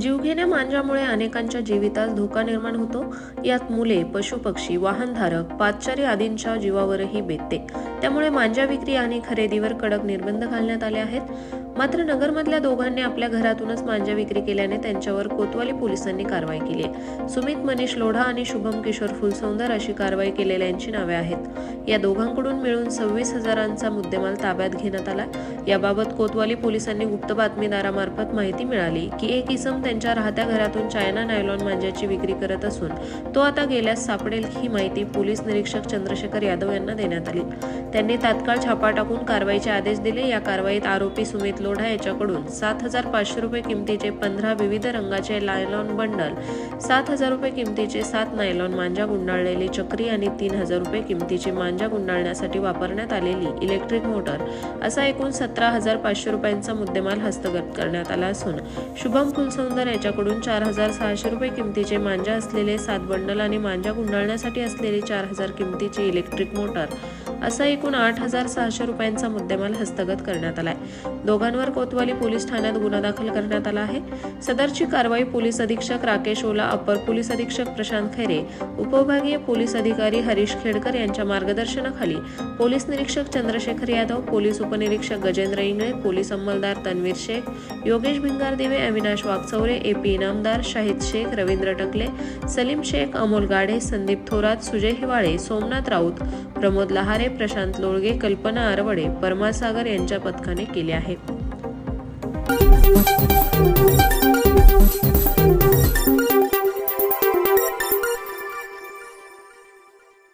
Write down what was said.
जीवघेण्या मांजामुळे अनेकांच्या जीवितास धोका निर्माण होतो. यात मुले पशुपक्षी वाहनधारक पादचारी आदींच्या जीवावरही बेतते. त्यामुळे मांजा विक्री आणि खरेदीवर कडक निर्बंध घालण्यात आले आहेत. मात्र नगरमधल्या दोघांनी आपल्या घरातूनच मांजा विक्री केल्याने त्यांच्यावर कोतवाली पोलिसांनी कारवाई केली आहे. सुमित मनीष लोढा आणि शुभम किशोर फुलसौंदर अशी कारवाई केलेल्यांची नावे आहेत. या दोघांकडून मिळून सव्वीस हजारांचा मुद्देमाल ताब्यात घेण्यात आला याबाबत कोतवाली पोलिसांनी गुप्त बातमीदारामार्फत माहिती मिळाली की एक इसम त्यांच्या राहत्या घरातून चायना नायलॉन मांज्याची विक्री करत असून तो आता गेल्यास सापडेल ही माहिती पोलीस निरीक्षक चंद्रशेखर यादव यांना देण्यात आली. त्यांनी तात्काळ छापा टाकून कारवाईचे आदेश दिले. या कारवाईत आरोपी सुमित लोढा याच्याकडून सात हजार पाचशे रुपये किमतीचे पंधरा विविध रंगाचे नायलॉन बंडल सात हजार रुपये किमतीचे सात नायलॉन मांजा गुंडाळलेली चक्री आणि तीन हजार रुपये किमतीची मांजा गुंडाळण्यासाठी वापरण्यात आलेली इलेक्ट्रिक मोटर असा एकूण सतरा हजार पाचशे रुपयांचा मुद्देमाल हस्तगत करण्यात आला असून शुभम फुलसौंदर याच्याकडून चार हजार सहाशे रुपये किमतीचे मांजा असलेले सात बंडल आणि मांजा गुंडाळण्यासाठी असलेली चार हजार किमतीची इलेक्ट्रिक मोटर असा एकूण आठ हजार सहाशे रुपयांचा मुद्देमाल हस्तगत करण्यात आलाय. दोघांवर कोतवाली पोलीस ठाण्यात गुन्हा दाखल करण्यात आला आहे. सदरची कारवाई पोलीस अधीक्षक राकेश ओला अपर पोलीस अधीक्षक प्रशांत खैरे उपविभागीय पोलीस अधिकारी हरीश खेडकर यांच्या मार्गदर्शनाखाली पोलीस निरीक्षक चंद्रशेखर यादव पोलीस उपनिरीक्षक गजेंद्र इंगळे पोलीस अंमलदार तन्वीर शेख योगेश भिंगारदेवे अविनाश वागचौरे ए पी इनामदार शाहिद शेख रवींद्र टकले सलीम शेख अमोल गाढे संदीप थोरात सुजय हिवाळे सोमनाथ राऊत प्रमोद लहारे प्रशांत लोळगे कल्पना आरवडे परमासागर यांच्या पथकाने केले आहे.